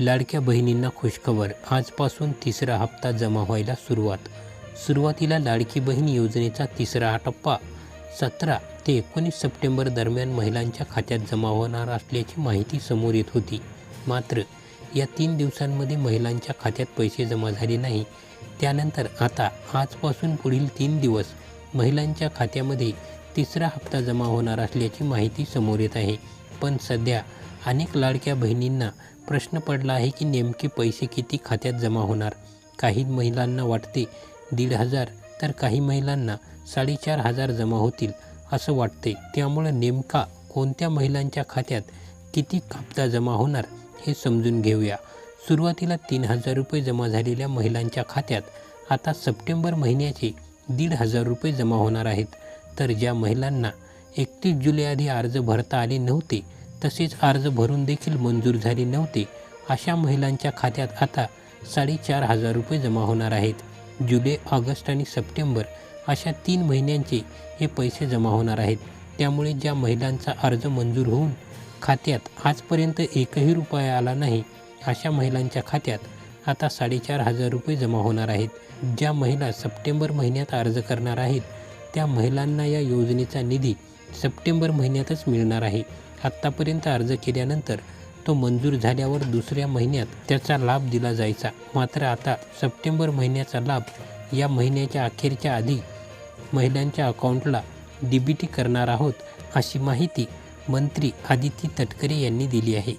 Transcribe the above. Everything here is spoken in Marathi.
लाडक्या बहिणींना खुशखबर. आजपासून तिसरा हप्ता जमा व्हायला सुरुवात. सुरुवातीला लाडकी बहीण योजनेचा तिसरा टप्पा. सतरा ते एकोणीस सप्टेंबर दरम्यान महिलांच्या खात्यात जमा होणार असल्याची माहिती समोर येत होती. मात्र या तीन दिवसांमध्ये महिलांच्या खात्यात पैसे जमा झाले नाही. त्यानंतर आता आजपासून पुढील तीन दिवस महिलांच्या खात्यामध्ये तिसरा हप्ता जमा होणार असल्याची माहिती समोर येत आहे. पण सध्या अनेक लाडक्या बहिणींना प्रश्न पडला आहे की नेमके पैसे किती खात्यात जमा होणार? काही महिलांना वाटते दीड हजार तर काही महिलांना साडेचार हजार जमा होतील असं वाटते. त्यामुळं नेमका कोणत्या महिलांच्या खात्यात किती हप्ता जमा होणार हे समजून घेऊया. सुरुवातीला तीन हजार रुपये जमा झालेल्या महिलांच्या खात्यात आता सप्टेंबर महिन्याचे दीड हजार रुपये जमा होणार आहेत. तर ज्या महिलांना एकतीस जुलैआधी अर्ज भरता आले नव्हते तसेच अर्ज भरून देखील मंजूर झाले नव्हते. अशा महिलांच्या खात्यात आता साडेचार हजार रुपये जमा होणार आहेत. जुलै ऑगस्ट आणि सप्टेंबर अशा तीन महिन्यांचे हे पैसे जमा होणार आहेत. त्यामुळे ज्या महिलांचा अर्ज मंजूर होऊन खात्यात आजपर्यंत एकही रुपया आला नाही अशा महिलांच्या खात्यात आता साडेचार हजार रुपये जमा होणार आहेत. ज्या महिला सप्टेंबर महिन्यात अर्ज करणार आहेत त्या महिलांना या योजनेचा निधी सप्टेंबर महिन्यातच मिळणार आहे. आत्तापर्यंत अर्ज केल्यानंतर तो मंजूर झाल्यावर दुसऱ्या महिन्यात त्याचा लाभ दिला जायचा. मात्र आता सप्टेंबर महिन्याचा लाभ या महिन्याच्या अखेरच्या आधी महिलांच्या अकाउंटला डी बी टी करणार आहोत अशी माहिती मंत्री आदिती तटकरे यांनी दिली आहे.